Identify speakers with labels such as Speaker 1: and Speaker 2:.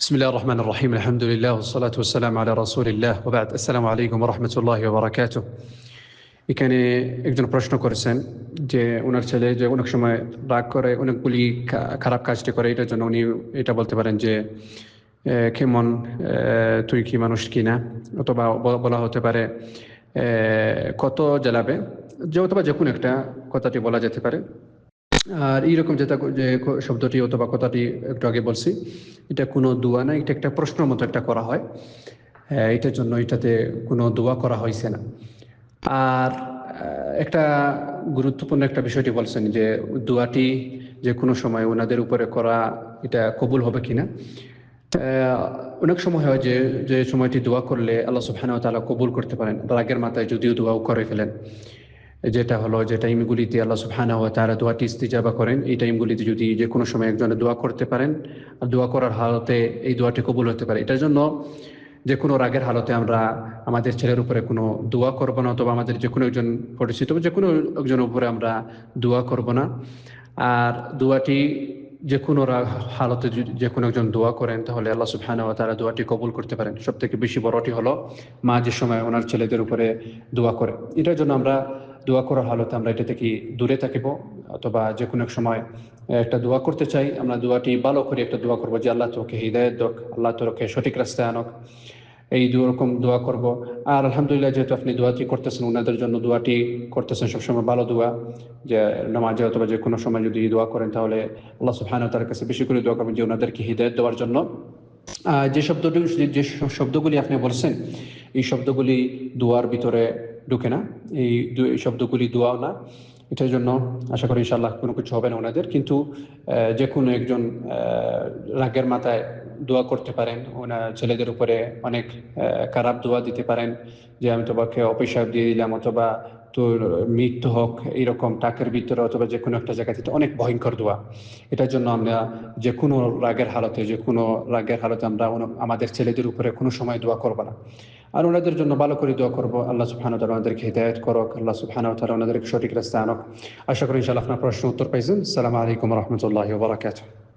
Speaker 1: بسم الله الرحمن الرحيم الحمد لله والصلاة والسلام على رسول الله وبعد السلام عليكم ورحمة الله وبركاته এখানে একজন প্রশ্ন করেছেন যে ওনার ছেলে যে অনেক সময় রাগ করে অনেকগুলি খা- খারাপ কাজটি করে এটার জন্য উনি এটা বলতে পারেন যে আহ, কেমন আহ, তুই কি মানুষ কিনা অথবা ব- বলা হতে পারে আহ, কত জ্বালাবে যে অথবা যে কোনো একটা কথাটি বলা যেতে পারে আর এইরকম যেটা যে শব্দটি অথবা কথাটি একটু আগে বলছি এটা কোনো দোয়া না এটা একটা প্রশ্নের মতো একটা করা হয়। হ্যাঁ, এটার জন্য এটাতে কোনো দোয়া করা হয়েছে না। আর একটা গুরুত্বপূর্ণ একটা বিষয়টি বলছেন যে দোয়াটি যে কোনো সময় ওনাদের উপরে করা এটা কবুল হবে কিনা। অনেক সময় হয় যে যে সময়টি দোয়া করলে আল্লাহ সুবহানাহু ওয়া কবুল করতে পারেন রাগের মাথায় যদিও দোয়াও করে ফেলেন। যেটা হলো যে টাইমগুলিতে আল্লাহ সুবহানাহু ওয়া তাআলা দোয়াটি ইস্তিজাবা করেন, এই টাইমগুলিতে যদি যে কোনো সময় একজনে দোয়া করতে পারেন আর দোয়া করার হালতে এই দোয়াটি কবুল হতে পারে। এটার জন্য যে কোনো রাগের হালতে আমরা আমাদের ছেলের উপরে কোনো দোয়া করব না, অথবা আমাদের যে কোনো একজন পরিচিত যে কোনো একজনের উপরে আমরা দোয়া করব না। আর দোয়াটি যে কোনো রা- হালতে যে কোনো একজন দোয়া করেন, তাহলে আল্লাহ সুবহানাহু ওয়া তাআলা দোয়াটি কবুল করতে পারেন। সব থেকে বেশি বড়টি হলো মা যে সময় ওনার ছেলেদের উপরে দোয়া করে। এটার জন্য আমরা দোয়া করার হালতে আমরা এটা থেকে দূরে থাকিব, অথবা যে কোনো এক সময় একটা দোয়া করতে চাই। আমরা দোয়াটি ভালো করে একটা দোয়া করব যে আল্লাহ তোকে হৃদায়ত দোক, আল্লাহ তোরকে সঠিক রাস্তায় আনক। এই দু রকম দোয়া করব। আর আলহামদুলিল্লাহ যেহেতু আপনি দোয়াটি করতেছেন, ওনাদের জন্য দোয়াটি করতেছেন সবসময় ভালো দোয়া। যে নামাজে অথবা যে কোনো সময় যদি দোয়া করেন, তাহলে আল্লাহ সুবহানাহু তার কাছে বেশি করে দোয়া করবেন যে ওনাদেরকে হৃদায়ত দেওয়ার জন্য। যে শব্দটি যে শব্দগুলি আপনি বলছেন এই শব্দগুলি দোয়ার ভিতরে ঢুকে না। এই শব্দগুলি দোয়াও না। এটার জন্য আশা করি ইনশাল্লাহ কোনো কিছু হবে না ওনাদের। কিন্তু যে কোনো একজন রাগের মাথায় দোয়া করতে পারেন। ওনার ছেলেদের উপরে অনেক খারাপ দোয়া দিতে পারেন। যে আমি তোমাকে অপেশাব দিয়ে দিলাম অথবা তোর মৃত্যু হোক, এইরকম টাকের ভিতরে অথবা যে কোনো একটা জায়গা থেকে অনেক ভয়ঙ্কর দোয়া। এটার জন্য আমরা যে কোনো রাগের হালতে যে কোনো রাগের হালতে আমরা আমাদের ছেলেদের উপরে কোনো সময় দোয়া করব না। আর ওনাদের জন্য ভালো করে দোয়া করব। আল্লাহ সুবহানাহু ওয়া তাআলা ওনাদেরকে হিদায়াত করক। আল্লাহ সুবহানাহু ওয়া তাআলা ওনাদেরকে সঠিক রাস্তায় আনক। আশা করি ইনশাআল্লাহ আপনার প্রশ্ন উত্তর পাইছেন। আসসালামু আলাইকুম রহমতুল্লাহি বারাকাতুহু।